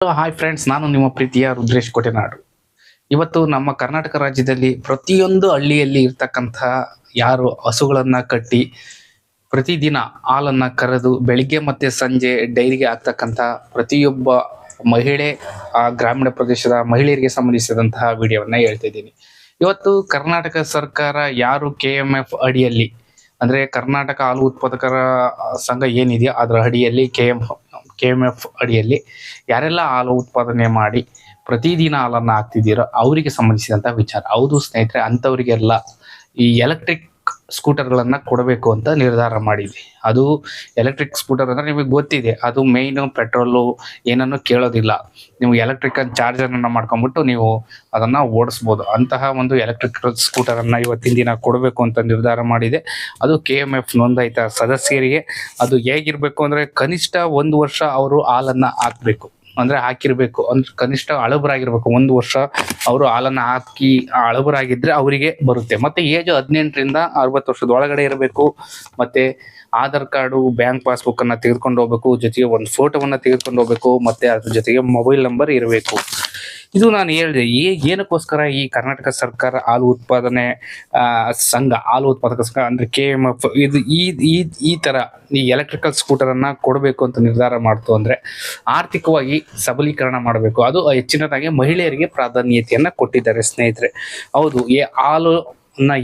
Hi friends ನಾನು ನಿಮ್ಮ ಪ್ರೀತಿಯ ರುದ್ರೇಶ್ ಕೊಟೆನಾಡು. ಇವತ್ತು ನಮ್ಮ ಕರ್ನಾಟಕ ರಾಜ್ಯದಲ್ಲಿ ಪ್ರತಿಯೊಂದು ಹಳ್ಳಿಯಲ್ಲಿ ಇರ್ತಕ್ಕಂತಹ ಯಾರು ಹಸುಗಳನ್ನ ಕಟ್ಟಿ ಪ್ರತಿದಿನ ಹಾಲನ್ನ ಕರೆದು ಬೆಳಿಗ್ಗೆ ಮತ್ತೆ ಸಂಜೆ ಡೈರಿಗೆ ಹಾಕ್ತಕ್ಕಂತಹ ಪ್ರತಿಯೊಬ್ಬ ಮಹಿಳೆ ಆ ಗ್ರಾಮೀಣ ಪ್ರದೇಶದ ಮಹಿಳೆಯರಿಗೆ ಸಂಬಂಧಿಸಿದಂತಹ ವಿಡಿಯೋವನ್ನ ಹೇಳ್ತಿದ್ದೀನಿ ಇವತ್ತು ಕರ್ನಾಟಕ ಸರ್ಕಾರ ಯಾರು ಕೆ ಎಂ ಎಫ್ ಅಡಿಯಲ್ಲಿ, ಅಂದ್ರೆ ಕರ್ನಾಟಕ ಹಾಲು ಉತ್ಪಾದಕರ ಸಂಘ ಏನಿದೆಯೋ ಅದರ ಅಡಿಯಲ್ಲಿ K M K M F ಅಡಿಯಲ್ಲಿ ಯಾರೆಲ್ಲ ಹಾಲು ಉತ್ಪಾದನೆ ಮಾಡಿ ಪ್ರತಿದಿನ ಹಾಲನ್ನು ಹಾಕ್ತಿದ್ದೀರೋ ಅವರಿಗೆ ಸಂಬಂಧಿಸಿದಂಥ ವಿಚಾರ. ಹೌದು ಸ್ನೇಹಿತರೆ, ಅಂಥವರಿಗೆಲ್ಲ ಈ ಎಲೆಕ್ಟ್ರಿಕ್ ಸ್ಕೂಟರ್ಗಳನ್ನ ಕೊಡಬೇಕು ಅಂತ ನಿರ್ಧಾರ ಮಾಡಿದ್ವಿ. ಅದು ಎಲೆಕ್ಟ್ರಿಕ್ ಸ್ಕೂಟರ್ ಅಂದ್ರೆ ನಿಮಗೆ ಗೊತ್ತಿದೆ, ಅದು ಮೇಯ್ನು ಪೆಟ್ರೋಲು ಏನನ್ನು ಕೇಳೋದಿಲ್ಲ. ನೀವು ಎಲೆಕ್ಟ್ರಿಕಲ್ ಚಾರ್ಜರ್ನ ಮಾಡ್ಕೊಂಡ್ಬಿಟ್ಟು ನೀವು ಅದನ್ನ ಓಡಿಸ್ಬೋದು. ಅಂತಹ ಒಂದು ಎಲೆಕ್ಟ್ರಿಕ್ ಸ್ಕೂಟರ್ ಅನ್ನ ಇವತ್ತಿನ ದಿನ ಕೊಡಬೇಕು ಅಂತ ನಿರ್ಧಾರ ಮಾಡಿದೆ. ಅದು ಕೆ ಎಂ ಎಫ್ ನೋಂದಾಯಿತ ಸದಸ್ಯರಿಗೆ. ಅದು ಹೇಗಿರ್ಬೇಕು ಅಂದ್ರೆ ಕನಿಷ್ಠ ಒಂದು ವರ್ಷ ಅವರು ಹಾಲನ್ನ ಹಾಕ್ಬೇಕು. ಅಂದ್ರೆ ಹಾಕಿರ್ಬೇಕು. ಅಂದ್ರೆ ಕನಿಷ್ಠ ಅಳಬರಾಗಿರ್ಬೇಕು ಒಂದು ವರ್ಷ ಅವರು ಹಾಲನ್ನ ಹಾಕಿ ಅಳಬರಾಗಿದ್ರೆ ಅವರಿಗೆ ಬರುತ್ತೆ. ಮತ್ತೆ ಏಜ್ ಹದಿನೆಂಟರಿಂದ ಅರವತ್ತು ವರ್ಷದ ಒಳಗಡೆ ಇರಬೇಕು. ಮತ್ತೆ ಆಧಾರ್ ಕಾರ್ಡು, ಬ್ಯಾಂಕ್ ಪಾಸ್ಬುಕ್ ಅನ್ನ ತೆಗೆದುಕೊಂಡು ಹೋಗ್ಬೇಕು. ಜೊತೆಗೆ ಒಂದು ಫೋಟೋವನ್ನ ತೆಗೆದುಕೊಂಡು ಹೋಗ್ಬೇಕು. ಮತ್ತೆ ಅದ್ರ ಜೊತೆಗೆ ಮೊಬೈಲ್ ನಂಬರ್ ಇರಬೇಕು. ಇದು ನಾನು ಹೇಳಿದೆ ಏ ಏನಕ್ಕೋಸ್ಕರ ಈ ಕರ್ನಾಟಕ ಸರ್ಕಾರ ಹಾಲು ಉತ್ಪಾದನೆ ಸಂಘ ಹಾಲು ಉತ್ಪಾದಕ ಸಂಘ ಅಂದ್ರೆ ಕೆ ಎಂ ಎಫ್ ಇದು ಈ ಈ ತರ ಈ ಎಲೆಕ್ಟ್ರಿಕಲ್ ಸ್ಕೂಟರ್ ಅನ್ನ ಕೊಡಬೇಕು ಅಂತ ನಿರ್ಧಾರ ಮಾಡ್ತು ಅಂದ್ರೆ ಆರ್ಥಿಕವಾಗಿ ಸಬಲೀಕರಣ ಮಾಡಬೇಕು. ಅದು ಹೆಚ್ಚಿನದಾಗಿ ಮಹಿಳೆಯರಿಗೆ ಪ್ರಾಧಾನ್ಯತೆಯನ್ನ ಕೊಟ್ಟಿದ್ದಾರೆ ಸ್ನೇಹಿತರೆ. ಹೌದು, ಈ ಹಾಲು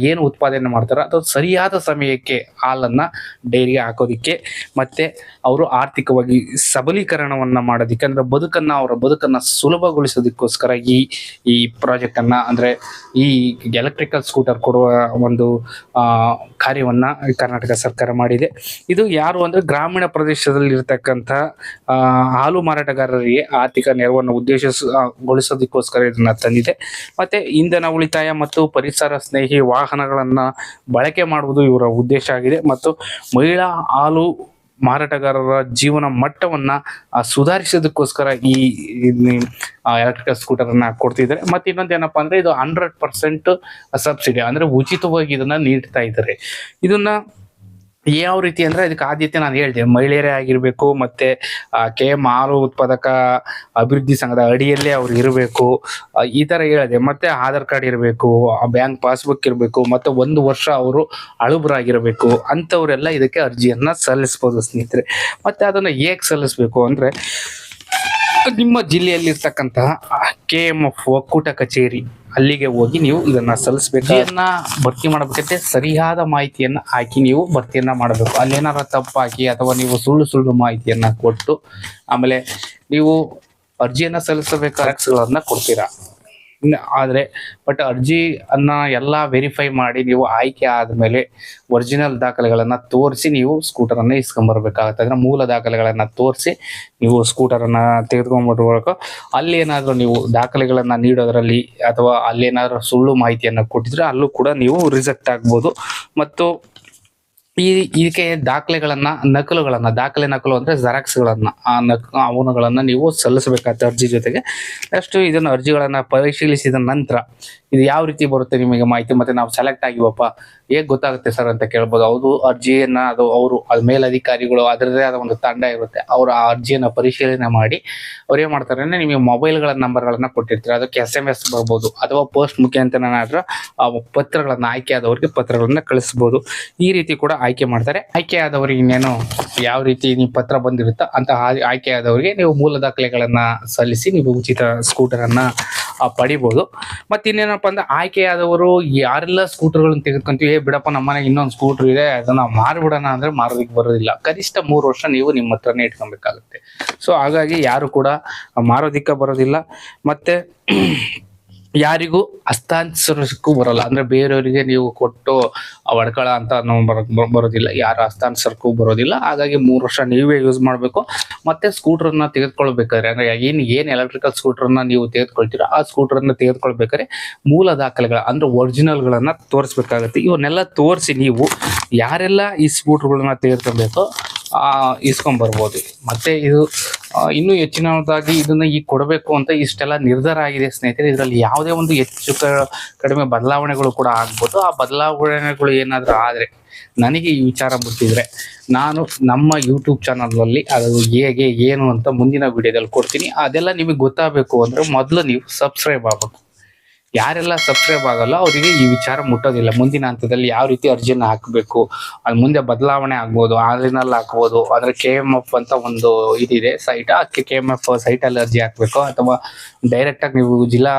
ಏನು ಉತ್ಪಾದನೆ ಮಾಡ್ತಾರೋ ಅಥವಾ ಸರಿಯಾದ ಸಮಯಕ್ಕೆ ಹಾಲನ್ನ ಡೈರಿಗೆ ಹಾಕೋದಿಕ್ಕೆ ಮತ್ತೆ ಅವರು ಆರ್ಥಿಕವಾಗಿ ಸಬಲೀಕರಣವನ್ನ ಮಾಡೋದಿಕ್ಕೆ ಅಂದ್ರೆ ಬದುಕನ್ನ ಅವರ ಬದುಕನ್ನ ಸುಲಭಗೊಳಿಸೋದಕ್ಕೋಸ್ಕರ ಈ ಈ ಪ್ರಾಜೆಕ್ಟ್ ಅನ್ನ ಅಂದ್ರೆ ಈ ಎಲೆಕ್ಟ್ರಿಕಲ್ ಸ್ಕೂಟರ್ ಕೊಡುವ ಒಂದು ಕಾರ್ಯವನ್ನ ಕರ್ನಾಟಕ ಸರ್ಕಾರ ಮಾಡಿದೆ. ಇದು ಯಾರು ಅಂದ್ರೆ ಗ್ರಾಮೀಣ ಪ್ರದೇಶದಲ್ಲಿ ಆ, ಹಾಲು ಮಾರಾಟಗಾರರಿಗೆ ಆರ್ಥಿಕ ನೆರವನ್ನು ಉದ್ದೇಶಗೊಳಿಸೋದಕ್ಕೋಸ್ಕರ ಇದನ್ನ ತಂದಿದೆ. ಮತ್ತೆ ಇಂಧನ ಉಳಿತಾಯ ಮತ್ತು ಪರಿಸರ ಸ್ನೇಹಿ ವಾಹನಗಳನ್ನ ಬಳಕೆ ಮಾಡುವುದು ಇವರ ಉದ್ದೇಶ ಆಗಿದೆ. ಮತ್ತು ಮಹಿಳಾ ಹಾಲು ಮಾರಾಟಗಾರರ ಜೀವನ ಮಟ್ಟವನ್ನ ಸುಧಾರಿಸೋದಕ್ಕೋಸ್ಕರ ಈ ಎಲೆಕ್ಟ್ರಿಕಲ್ ಸ್ಕೂಟರನ್ನು ಕೊಡ್ತಿದ್ದಾರೆ. ಮತ್ತೆ ಇನ್ನೊಂದು ಏನಪ್ಪಾ ಅಂದ್ರೆ ಇದು ಹಂಡ್ರೆಡ್ ಪರ್ಸೆಂಟ್ ಸಬ್ಸಿಡಿ ಅಂದ್ರೆ ಉಚಿತವಾಗಿ ಇದನ್ನ ನೀಡ್ತಾ ಇದ್ದಾರೆ. ಇದನ್ನ ಯಾವ ರೀತಿ ಅಂದ್ರೆ ಅದಕ್ಕೆ ಆದ್ಯತೆ ನಾನು ಹೇಳಿದೆ. ಮಹಿಳೆಯರೇ ಆಗಿರ್ಬೇಕು, ಮತ್ತೆ ಕೆ ಎಂ ಹಾಲು ಉತ್ಪಾದಕ ಅಭಿವೃದ್ಧಿ ಸಂಘದ ಅಡಿಯಲ್ಲೇ ಅವ್ರು ಇರಬೇಕು. ಈ ತರ ಹೇಳಿದೆ. ಮತ್ತೆ ಆಧಾರ್ ಕಾರ್ಡ್ ಇರಬೇಕು ಬ್ಯಾಂಕ್ ಪಾಸ್ಬುಕ್ ಇರಬೇಕು, ಮತ್ತೆ ಒಂದು ವರ್ಷ ಅವರು ಅಳುಬರಾಗಿರಬೇಕು. ಅಂಥವರೆಲ್ಲ ಇದಕ್ಕೆ ಅರ್ಜಿಯನ್ನ ಸಲ್ಲಿಸ್ಬೋದು ಸ್ನೇಹಿತರೆ. ಮತ್ತೆ ಅದನ್ನ ಹೇಗೆ ಸಲ್ಲಿಸ್ಬೇಕು ಅಂದ್ರೆ, ನಿಮ್ಮ ಜಿಲ್ಲೆಯಲ್ಲಿರ್ತಕ್ಕಂತಹ ಕೆ ಎಂ ಎಫ್ ಒಕ್ಕೂಟ ಕಚೇರಿ ಅಲ್ಲಿಗೆ ಹೋಗಿ ನೀವು ಇದನ್ನ ಸಲ್ಲಿಸಬೇಕು ಇದನ್ನ ಭರ್ತಿ ಮಾಡಬೇಕಂತೆ. ಸರಿಯಾದ ಮಾಹಿತಿಯನ್ನ ಹಾಕಿ ನೀವು ಭರ್ತಿಯನ್ನ ಮಾಡಬೇಕು. ಅಲ್ಲೇನಾರ ತಪ್ಪು ಹಾಕಿ ಅಥವಾ ನೀವು ಸುಳ್ಳು ಸುಳ್ಳು ಮಾಹಿತಿಯನ್ನ ಕೊಟ್ಟು ಆಮೇಲೆ ನೀವು ಅರ್ಜಿಯನ್ನ ಸಲ್ಲಿಸಬೇಕಾದ ಕೊಡ್ತೀರಾ? ಆದ್ರೆ ಬಟ್ ಅರ್ಜಿ ಅನ್ನ ಎಲ್ಲ ವೆರಿಫೈ ಮಾಡಿ ನೀವು ಆಯ್ಕೆ ಆದ್ಮೇಲೆ ಒರಿಜಿನಲ್ ದಾಖಲೆಗಳನ್ನು ತೋರಿಸಿ ನೀವು ಸ್ಕೂಟರ್ ಅನ್ನ ಇಸ್ಕೊಂಡ್ಬರ್ಬೇಕಾಗತ್ತೆ ಅಂದ್ರೆ ಮೂಲ ದಾಖಲೆಗಳನ್ನು ತೋರಿಸಿ ನೀವು ಸ್ಕೂಟರ್ ಅನ್ನ ಅಲ್ಲೇನಾದರೂ ಅಲ್ಲಿ ಏನಾದ್ರೂ ನೀವು ದಾಖಲೆಗಳನ್ನು ನೀಡೋದರಲ್ಲಿ ಅಥವಾ ಅಲ್ಲಿ ಏನಾದ್ರೂ ಸುಳ್ಳು ಮಾಹಿತಿಯನ್ನು ಕೊಟ್ಟಿದ್ರೆ ಅಲ್ಲೂ ಕೂಡ ನೀವು ರಿಜೆಕ್ಟ್ ಆಗ್ಬೋದು. ಮತ್ತು ಈ ಇದಕ್ಕೆ ದಾಖಲೆಗಳನ್ನ, ನಕಲುಗಳನ್ನ, ದಾಖಲೆ ನಕಲು ಅಂದ್ರೆ ಜೆರಾಕ್ಸ್ ಗಳನ್ನ ಆ ನಕ ಅವನುಗಳನ್ನ ನೀವು ಸಲ್ಲಿಸಬೇಕಾಗುತ್ತೆ ಅರ್ಜಿ ಜೊತೆಗೆ ಅಷ್ಟು ಇದನ್ನು ಅರ್ಜಿಗಳನ್ನ ಪರಿಶೀಲಿಸಿದ ನಂತರ ಇದು ಯಾವ ರೀತಿ ಬರುತ್ತೆ ನಿಮಗೆ ಮಾಹಿತಿ? ಮತ್ತೆ ನಾವು ಸೆಲೆಕ್ಟ್ ಆಗಿವಪ್ಪ. ಹೇಗ್ ಗೊತ್ತಾಗುತ್ತೆ ಸರ್ ಅಂತ ಕೇಳ್ಬೋದು. ಅವರು ಅರ್ಜಿಯನ್ನ ಅದು ಅವರು ಅದ್ ಮೇಲಧಿಕಾರಿಗಳು ಅದರದೇ ಆದ ಒಂದು ತಂಡ ಇರುತ್ತೆ. ಅವರು ಆ ಅರ್ಜಿಯನ್ನ ಪರಿಶೀಲನೆ ಮಾಡಿ ಅವ್ರು ಏನ್ ಮಾಡ್ತಾರೆ ಅಂದ್ರೆ ನಿಮಗೆ ಮೊಬೈಲ್ಗಳ ನಂಬರ್ಗಳನ್ನ ಕೊಟ್ಟಿರ್ತಾರೆ. ಅದಕ್ಕೆ ಎಸ್ ಎಂ ಎಸ್ ಬರ್ಬೋದು ಅಥವಾ ಪೋಸ್ಟ್ ಮುಖಾಂತರ ಆ ಪತ್ರಗಳನ್ನ ಆಯ್ಕೆ ಆದವರಿಗೆ ಪತ್ರಗಳನ್ನ ಕಳಿಸ್ಬೋದು. ಈ ರೀತಿ ಕೂಡ ಆಯ್ಕೆ ಮಾಡ್ತಾರೆ. ಆಯ್ಕೆ ಆದವರಿಗೆ ಇನ್ನೇನು ಯಾವ ರೀತಿ ನೀವು ಪತ್ರ ಬಂದಿರುತ್ತೋ ಅಂತ ಆಯ್ಕೆ ಆದವರಿಗೆ ನೀವು ಮೂಲ ದಾಖಲೆಗಳನ್ನ ಸಲ್ಲಿಸಿ ನೀವು ಉಚಿತ ಸ್ಕೂಟರ್ ಅನ್ನ ಆ, ಪಡಿಬೋದು. ಮತ್ತೆ ಇನ್ನೇನಪ್ಪ ಅಂದ್ರೆ ಆಯ್ಕೆಯಾದವರು ಯಾರೆಲ್ಲ ಸ್ಕೂಟರ್ಗಳನ್ನ ತೆಗೆದುಕೊಂತೀವಿ, ಏ ಬಿಡಪ್ಪ ನಮ್ಮನೆ ಇನ್ನೊಂದು ಸ್ಕೂಟರ್ ಇದೆ, ಅದನ್ನ ಮಾರ್ಬಿಡೋಣ ಅಂದ್ರೆ ಮಾರೋದಕ್ಕೆ ಬರೋದಿಲ್ಲ. ಕನಿಷ್ಠ ಮೂರು ವರ್ಷ ನೀವು ನಿಮ್ಮ ಹತ್ರನೇ ಇಟ್ಕೊಬೇಕಾಗುತ್ತೆ. ಸೊ ಹಾಗಾಗಿ ಯಾರು ಕೂಡ ಮಾರೋದಿಕ್ಕ ಬರೋದಿಲ್ಲ. ಮತ್ತೆ ಯಾರಿಗೂ ಹಸ್ತಾಂತರಿಸಕ್ಕೂ ಬರಲ್ಲ. ಅಂದ್ರೆ ಬೇರೆಯವರಿಗೆ ನೀವು ಕೊಟ್ಟು ಒಡ್ಕಳ ಅಂತ ಬರೋದಿಲ್ಲ. ಯಾರು ಹಸ್ತಾಂತರಿಸಕ್ಕೂ ಬರೋದಿಲ್ಲ. ಹಾಗಾಗಿ ಮೂರು ವರ್ಷ ನೀವೇ ಯೂಸ್ ಮಾಡಬೇಕು. ಮತ್ತೆ ಸ್ಕೂಟ್ರನ್ನ ತೆಗೆದುಕೊಳ್ಬೇಕಾದ್ರೆ, ಅಂದ್ರೆ ಏನ್ ಏನ್ ಎಲೆಕ್ಟ್ರಿಕಲ್ ಸ್ಕೂಟ್ರನ್ನ ನೀವು ತೆಗೆದುಕೊಳ್ತೀರೋ, ಆ ಸ್ಕೂಟ್ರನ್ನ ತೆಗೆದುಕೊಳ್ಬೇಕಾದ್ರೆ ಮೂಲ ದಾಖಲೆಗಳ, ಅಂದ್ರೆ ಒರಿಜಿನಲ್ಗಳನ್ನ ತೋರಿಸ್ಬೇಕಾಗುತ್ತೆ. ಇವನ್ನೆಲ್ಲ ತೋರಿಸಿ ನೀವು ಯಾರೆಲ್ಲ ಈ ಸ್ಕೂಟರ್ಗಳನ್ನ ತೆಗೆದುಕೊಳ್ಬೇಕೋ ಇಸ್ಕೊಂಡ್ ಮತ್ತು ಇದು ಇನ್ನೂ ಹೆಚ್ಚಿನದಾಗಿ ಇದನ್ನ ಈಗ ಕೊಡಬೇಕು ಅಂತ ಇಷ್ಟೆಲ್ಲ ನಿರ್ಧಾರ ಆಗಿದೆ ಸ್ನೇಹಿತರೆ. ಇದರಲ್ಲಿ ಯಾವುದೇ ಒಂದು ಹೆಚ್ಚು ಕಡಿಮೆ ಬದಲಾವಣೆಗಳು ಕೂಡ ಆಗ್ಬೋದು. ಆ ಬದಲಾವಣೆಗಳು ಏನಾದರೂ ಆದರೆ ನನಗೆ ಈ ವಿಚಾರ ಮುಟ್ಟಿದ್ರೆ ನಾನು ನಮ್ಮ ಯೂಟ್ಯೂಬ್ ಚಾನಲಲ್ಲಿ ಅದು ಹೇಗೆ, ಏನು ಅಂತ ಮುಂದಿನ ವಿಡಿಯೋದಲ್ಲಿ ಕೊಡ್ತೀನಿ. ಅದೆಲ್ಲ ನಿಮಗೆ ಗೊತ್ತಾಗಬೇಕು ಅಂದರೆ ಮೊದಲು ನೀವು ಸಬ್ಸ್ಕ್ರೈಬ್ ಆಗಬೇಕು. ಯಾರೆಲ್ಲ ಸಬ್ಸ್ಕ್ರೈಬ್ ಆಗಲ್ಲ, ಅವರಿಗೆ ಈ ವಿಚಾರ ಮುಟ್ಟೋದಿಲ್ಲ. ಮುಂದಿನ ಹಂತದಲ್ಲಿ ಯಾವ ರೀತಿ ಅರ್ಜಿನ ಹಾಕಬೇಕು, ಅದು ಮುಂದೆ ಬದಲಾವಣೆ ಆಗ್ಬೋದು ಆನ್ಲೈನಲ್ಲಿ ಹಾಕ್ಬೋದು. ಅಂದ್ರೆ ಕೆ ಎಂ ಎಫ್ ಅಂತ ಒಂದು ಇದಿದೆ ಸೈಟ್ ಅದಕ್ಕೆ ಕೆ ಎಂ ಎಫ್ ಸೈಟಲ್ಲಿ ಅರ್ಜಿ ಹಾಕಬೇಕು. ಅಥವಾ ಡೈರೆಕ್ಟಾಗಿ ನೀವು ಜಿಲ್ಲಾ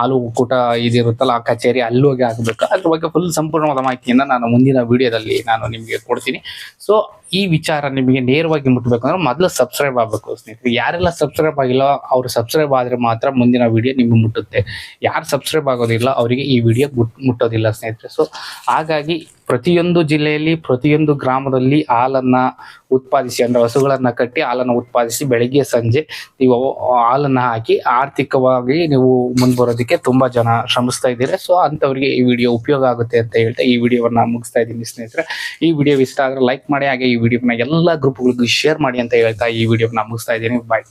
ಹಾಲು ಒಕ್ಕೂಟ ಇದಿರುತ್ತಲ್ಲ, ಆ ಕಚೇರಿ ಅಲ್ಲಿ ಹೋಗಿ ಹಾಕಬೇಕು. ಅದ್ರ ಬಗ್ಗೆ ಫುಲ್ ಸಂಪೂರ್ಣವಾದ ಮಾಹಿತಿಯನ್ನು ನಾನು ಮುಂದಿನ ವಿಡಿಯೋದಲ್ಲಿ ನಾನು ನಿಮಗೆ ಕೊಡ್ತೀನಿ. ಸೊ ಈ ವಿಚಾರ ನಿಮಗೆ ನೇರವಾಗಿ ಮುಟ್ಟಬೇಕಂದ್ರೆ ಮೊದಲು ಸಬ್ಸ್ಕ್ರೈಬ್ ಆಗಬೇಕು ಸ್ನೇಹಿತರೆ. ಯಾರೆಲ್ಲ ಸಬ್ಸ್ಕ್ರೈಬ್ ಆಗಿಲ್ಲ, ಅವರು ಸಬ್ಸ್ಕ್ರೈಬ್ ಆದರೆ ಮಾತ್ರ ಮುಂದಿನ ವಿಡಿಯೋ ನಿಮಗೆ ಮುಟ್ಟುತ್ತೆ. ಯಾರು ಸಬ್ಸ್ಕ್ರೈಬ್ ಆಗೋದಿಲ್ಲ, ಅವರಿಗೆ ಈ ವಿಡಿಯೋ ಮುಟ್ಟೋದಿಲ್ಲ ಸ್ನೇಹಿತರೆ. ಸೊ ಹಾಗಾಗಿ ಪ್ರತಿಯೊಂದು ಜಿಲ್ಲೆಯಲ್ಲಿ, ಪ್ರತಿಯೊಂದು ಗ್ರಾಮದಲ್ಲಿ ಹಾಲನ್ನು ಉತ್ಪಾದಿಸಿ, ಅಂದ್ರೆ ಹಸುಗಳನ್ನು ಕಟ್ಟಿ ಹಾಲನ್ನು ಉತ್ಪಾದಿಸಿ ಬೆಳಗ್ಗೆ, ಸಂಜೆ ನೀವು ಹಾಲನ್ನು ಹಾಕಿ ಆರ್ಥಿಕವಾಗಿ ನೀವು ಮುಂದುವರೋದಕ್ಕೆ ತುಂಬಾ ಜನ ಶ್ರಮಿಸ್ತಾ ಇದ್ದೀರಾ. ಸೊ ಅಂಥವ್ರಿಗೆ ಈ ವಿಡಿಯೋ ಉಪಯೋಗ ಆಗುತ್ತೆ ಅಂತ ಹೇಳ್ತಾ ಈ ವಿಡಿಯೋವನ್ನ ಮುಗಿಸ್ತಾ ಇದ್ದೀನಿ ಸ್ನೇಹಿತರೆ. ಈ ವಿಡಿಯೋ ಇಷ್ಟ ಆದರೆ ಲೈಕ್ ಮಾಡಿ, ಹಾಗೆ ಈ ವಿಡಿಯೋನ ಎಲ್ಲ ಗ್ರೂಪ್ಗಳಿಗೂ ಶೇರ್ ಮಾಡಿ ಅಂತ ಹೇಳ್ತಾ ಈ ವಿಡಿಯೋನ ಮುಗಿಸ್ತಾ ಇದ್ದೀನಿ. ಬಾಯ್